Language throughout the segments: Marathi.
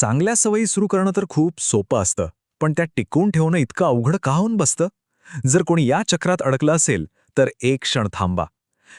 चांगल्या सवयी सुरू करणं तर खूप सोपं असतं पण त्या टिकवून ठेवणं इतकं अवघड का होऊन बसतं? जर कोणी या चक्रात अडकलं असेल तर एक क्षण थांबा.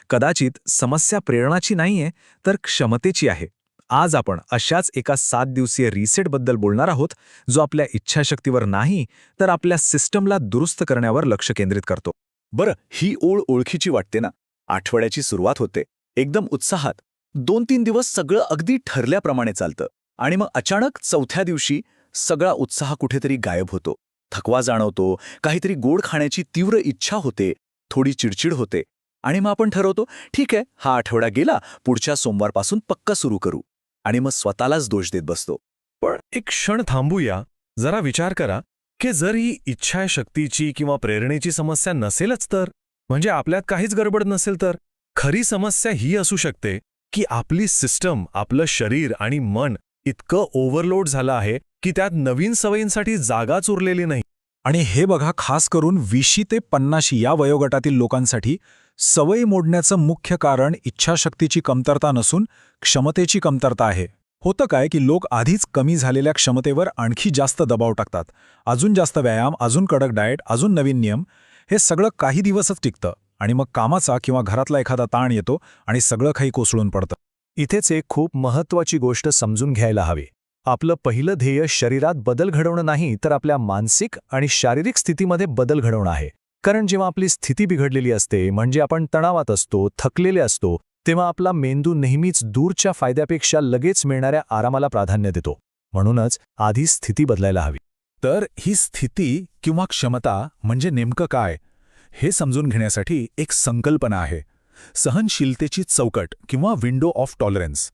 कदाचित समस्या प्रेरणाची नाहीये तर क्षमतेची आहे. आज आपण अशाच एका सात दिवसीय रिसेटबद्दल बोलणार आहोत जो आपल्या इच्छाशक्तीवर नाही तर आपल्या सिस्टमला दुरुस्त करण्यावर लक्ष केंद्रित करतो. बरं ही ओळ ओळखीची वाटते ना? आठवड्याची सुरुवात होते. एकदम उत्साहात. दोन तीन दिवस सगळं अगदी ठरल्याप्रमाणे चालतं. आणि मग अचानक चौथ्या दिवशी सगळा उत्साह कुठेतरी गायब होतो. थकवा जाणवतो काहीतरी गोड खाण्याची तीव्र इच्छा होते थोडी चिडचिड होते. आणि मग आपण ठरवतो ठीक आहे हा आठवडा गेला पुढच्या सोमवारपासून पक्का सुरू करू. आणि मग स्वतःलाच दोष देत बसतो. पण एक क्षण थांबूया जरा विचार करा की जर ही इच्छाशक्तीची किंवा प्रेरणेची समस्या नसेलच तर म्हणजे आपल्यात काहीच गडबड नसेल तर खरी समस्या ही असू शकते की आपली सिस्टम आपलं शरीर आणि मन इतकं ओव्हरलोड झालं आहे की त्यात नवीन सवयींसाठी जागाच उरलेली नाही. आणि हे बघा खास करून विशी ते पन्नाशी या वयोगटातील लोकांसाठी सवयी मोडण्याचं मुख्य कारण इच्छाशक्तीची कमतरता नसून क्षमतेची कमतरता आहे. होतं काय की लोक आधीच कमी झालेल्या क्षमतेवर आणखी जास्त दबाव टाकतात. अजून जास्त व्यायाम अजून कडक डाएट अजून नवीन नियम हे सगळं काही दिवसच टिकतं. आणि मग कामाचा किंवा घरातला एखादा ताण येतो आणि सगळं काही कोसळून पडतं. इथेच एक खूप महत्वाची गोष्ट समजून घ्यायला हवी. आपलं पहिलं ध्येय शरीरात बदल घडवणं नाही तर आपल्या मानसिक आणि शारीरिक स्थितीमध्ये बदल घडवणं आहे. कारण जेव्हा आपली स्थिती बिघडलेली असते म्हणजे आपण तणावात असतो थकलेले असतो तेव्हा आपला मेंदू नेहमीच दूरच्या फायद्यापेक्षा लगेच मिळणाऱ्या आरामाला प्राधान्य देतो. म्हणूनच आधी स्थिती बदलायला हवी. तर ही स्थिती किंवा क्षमता म्हणजे नेमकं काय हे समजून घेण्यासाठी एक संकल्पना आहे. सहनशीलतेची चौकट किंवा विंडो ऑफ टॉलरन्स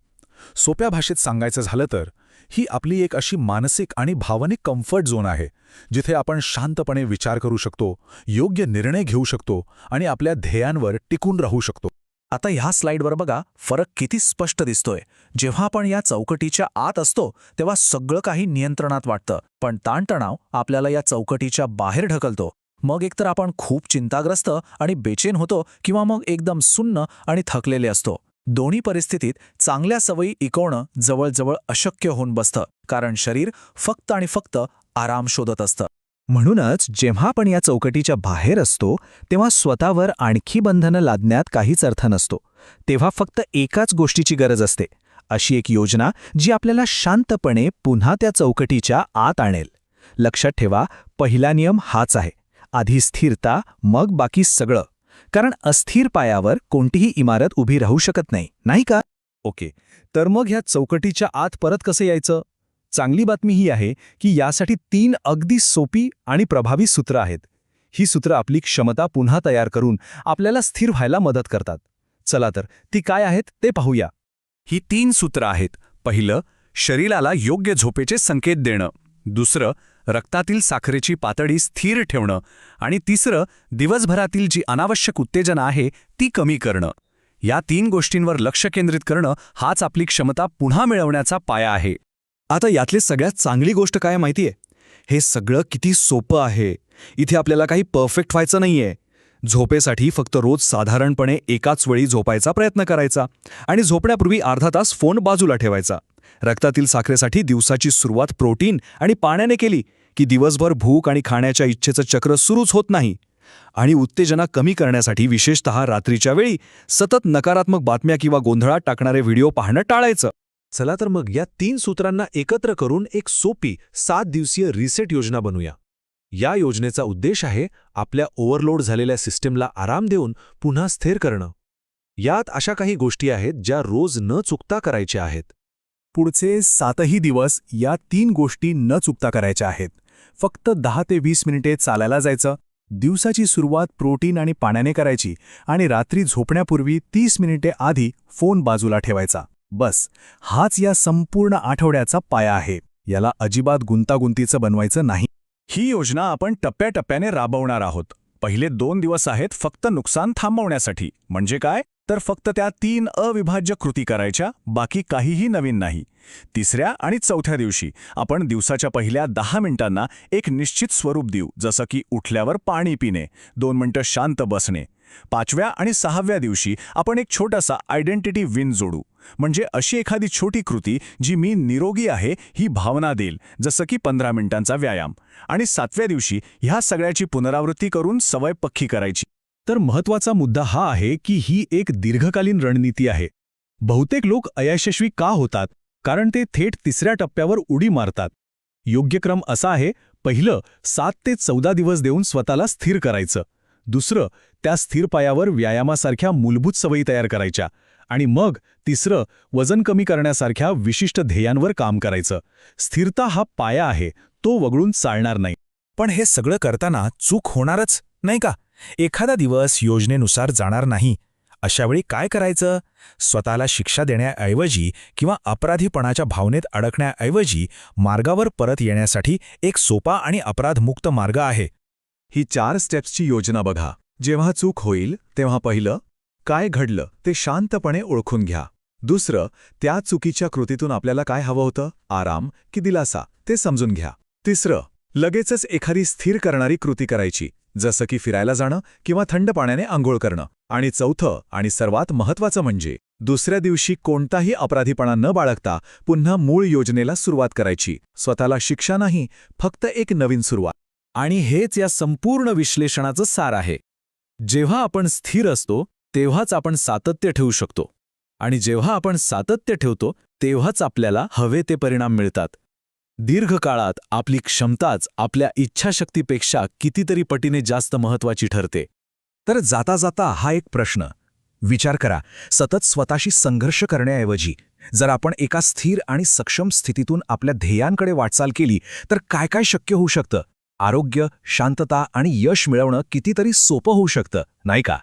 सोप्या भाषेत सांगायचं झालं तर ही आपली एक अशी मानसिक आणि भावनिक कम्फर्ट झोन आहे जिथे आपण शांतपणे विचार करू शकतो योग्य निर्णय घेऊ शकतो आणि आपल्या ध्येयांवर टिकून राहू शकतो. आता ह्या स्लाइडवर बघा फरक किती स्पष्ट दिसतोय. जेव्हा आपण या चौकटीच्या आत असतो तेव्हा सगळं काही नियंत्रणात वाटतं पण ताणतणाव आपल्याला या चौकटीच्या बाहेर ढकलतो. मग एकतर आपण खूप चिंताग्रस्त आणि बेचेन होतो किंवा मग एकदम सुन्न आणि थकलेले असतो. दोन्ही परिस्थितीत चांगल्या सवयी इकवणं जवळजवळ अशक्य होऊन बसतं कारण शरीर फक्त आणि फक्त आराम शोधत असतं. म्हणूनच जेव्हा आपण या चौकटीच्या बाहेर असतो तेव्हा स्वतःवर आणखी बंधनं लादण्यात काहीच अर्थ नसतो. तेव्हा फक्त एकाच गोष्टीची गरज असते अशी एक योजना जी आपल्याला शांतपणे पुन्हा त्या चौकटीच्या आत आणेल. लक्षात ठेवा पहिला नियम हाच आहे. आधी स्थिरता मग बाकी सगळं. कारण अस्थिर पायावर कोणतीही इमारत उभी राहू शकत नाही नाही का? ओके तर मग ह्या चौकटीच्या आत परत कसं यायचं? चांगली बातमी ही आहे की यासाठी तीन अगदी सोपी आणि प्रभावी सूत्रं आहेत. ही सूत्रं आपली क्षमता पुन्हा तयार करून आपल्याला स्थिर व्हायला मदत करतात. चला तर ती काय आहेत ते पाहूया. ही तीन सूत्र आहेत. पहिलं शरीराला योग्य झोपेचे संकेत देणं. दुसरं रक्तातील साखरेची पातळी स्थिर ठेवणं आणि तिसरं दिवसभरातील जी अनावश्यक उत्तेजना आहे ती कमी करणं. या तीन गोष्टींवर लक्ष केंद्रित करणं हाच आपली क्षमता पुन्हा मिळवण्याचा पाया आहे. आता यातली सगळ्यात चांगली गोष्ट काय माहितीये? हे सगळं किती सोपं आहे. इथे आपल्याला काही परफेक्ट व्हायचं नाहीये. झोपेसाठी फक्त रोज साधारणपणे एकाच वेळी झोपायचा प्रयत्न करायचा आणि झोपण्यापूर्वी अर्धा तास फोन बाजूला ठेवायचा. रक्तातील साखरेसाठी दिवसाची सुरुवात प्रोटीन आणि पाण्याने केली की दिवसभर भूक आणि खाण्याच्या इच्छेचं चक्र सुरूच होत नाही. आणि उत्तेजना कमी करण्यासाठी विशेषतः रात्रीच्या वेळी सतत नकारात्मक बातम्या किंवा गोंधळात टाकणारे व्हिडिओ पाहणं टाळायचं. चला तर मग या तीन सूत्रांना एकत्र करून एक सोपी सात दिवसीय रिसेट योजना बनूया या योजनेचा उद्देश आहे आपल्या ओव्हरलोड झालेल्या सिस्टमला आराम देऊन पुन्हा स्थिर करणं. यात अशा काही गोष्टी आहेत ज्या रोज न चुकता करायच्या आहेत. पुढचे सातही दिवस या तीन गोष्टी न चुकता करायच्या आहेत. फक्त दहा ते वीस मिनिटे चालायला जायचं. दिवसाची सुरुवात प्रोटीन आणि पाण्याने करायची आणि रात्री झोपण्यापूर्वी तीस मिनिटे आधी फोन बाजूला ठेवायचा. बस हाच या संपूर्ण आठवड्याचा पाया आहे. याला अजिबात गुंतागुंतीचं बनवायचं नाही. ही योजना आपण टप्प्याटप्प्याने राबवणार आहोत. पहिले दोन दिवस आहेत फक्त नुकसान थांबवण्यासाठी. म्हणजे काय? तर फक्त त्या तीन अविभाज्य कृती करायच्या बाकी काहीही नवीन नाही. तिसऱ्या आणि चौथ्या दिवशी आपण दिवसाच्या पहिल्या दहा मिनिटांना एक निश्चित स्वरूप देऊ जसं की उठल्यावर पाणी पिणे दोन मिनिटं शांत बसणे. पाचव्या आणि सहाव्या दिवशी आपण एक छोटासा आयडेंटिटी विन जोडू. म्हणजे अशी एखादी छोटी कृती जी मी निरोगी आहे ही भावना देईल जसं की पंधरा मिनिटांचा व्यायाम. आणि सातव्या दिवशी ह्या सगळ्याची पुनरावृत्ती करून सवय पक्की करायची. तर महत्त्वाचा मुद्दा हा आहे की ही एक दीर्घकालीन रणनीती आहे. बहुतेक लोक अयशस्वी का होतात? कारण ते थेट तिसऱ्या टप्प्यावर उडी मारतात. योग्य क्रम असा आहे पहिलं सात ते चौदा दिवस देऊन स्वतःला स्थिर करायचं. दुसरं त्या स्थिर पायावर व्यायामासारख्या मूलभूत सवयी तयार करायच्या. आणि मग तिसरं वजन कमी करण्यासारख्या विशिष्ट ध्येयांवर काम करायचं. स्थिरता हा पाया आहे तो वगळून चालणार नाही. पण हे सगळं करताना चूक होणारच नाही का? एखादा दिवस योजनेनुसार जाणार नाही अशावेळी काय करायचं? स्वतःला शिक्षा देण्याऐवजी किंवा अपराधीपणाच्या भावनेत अडकण्याऐवजी मार्गावर परत येण्यासाठी एक सोपा आणि अपराधमुक्त मार्ग आहे. ही चार स्टेप्सची योजना बघा. जेव्हा चूक होईल तेव्हा पहिलं काय घडलं ते शांतपणे ओळखून घ्या. दुसरं त्या चुकीच्या कृतीतून आपल्याला काय हवं होतं? आराम की दिलासा ते समजून घ्या. तिसरं लगेचच एखादी स्थिर करणारी कृती करायची. जसं की फिरायला जाणं किंवा थंड पाण्याने आंघोळ करणं. आणि चौथं आणि सर्वात महत्वाचं म्हणजे दुसऱ्या दिवशी कोणताही अपराधीपणा न बाळगता पुन्हा मूळ योजनेला सुरुवात करायची. स्वतःला शिक्षा नाही फक्त एक नवीन सुरुवात. आणि हेच या संपूर्ण विश्लेषणाचं सार आहे. जेव्हा आपण स्थिर असतो तेव्हाच आपण सातत्य ठेवू शकतो. आणि जेव्हा आपण सातत्य ठेवतो तेव्हाच आपल्याला हवे ते परिणाम मिळतात. दीर्घकाळात आपली क्षमताच आपल्या इच्छाशक्तीपेक्षा कितीतरी पटीने जास्त महत्वाची ठरते. तर जाता जाता हा एक प्रश्न. विचार करा सतत स्वतःशी संघर्ष करण्याऐवजी जर आपण एका स्थिर आणि सक्षम स्थितीतून आपल्या ध्येयांकडे वाटचाल केली तर काय काय शक्य होऊ शकतं? आरोग्य शांतता आणि यश मिळवणं कितीतरी सोपं होऊ शकतं नाही का?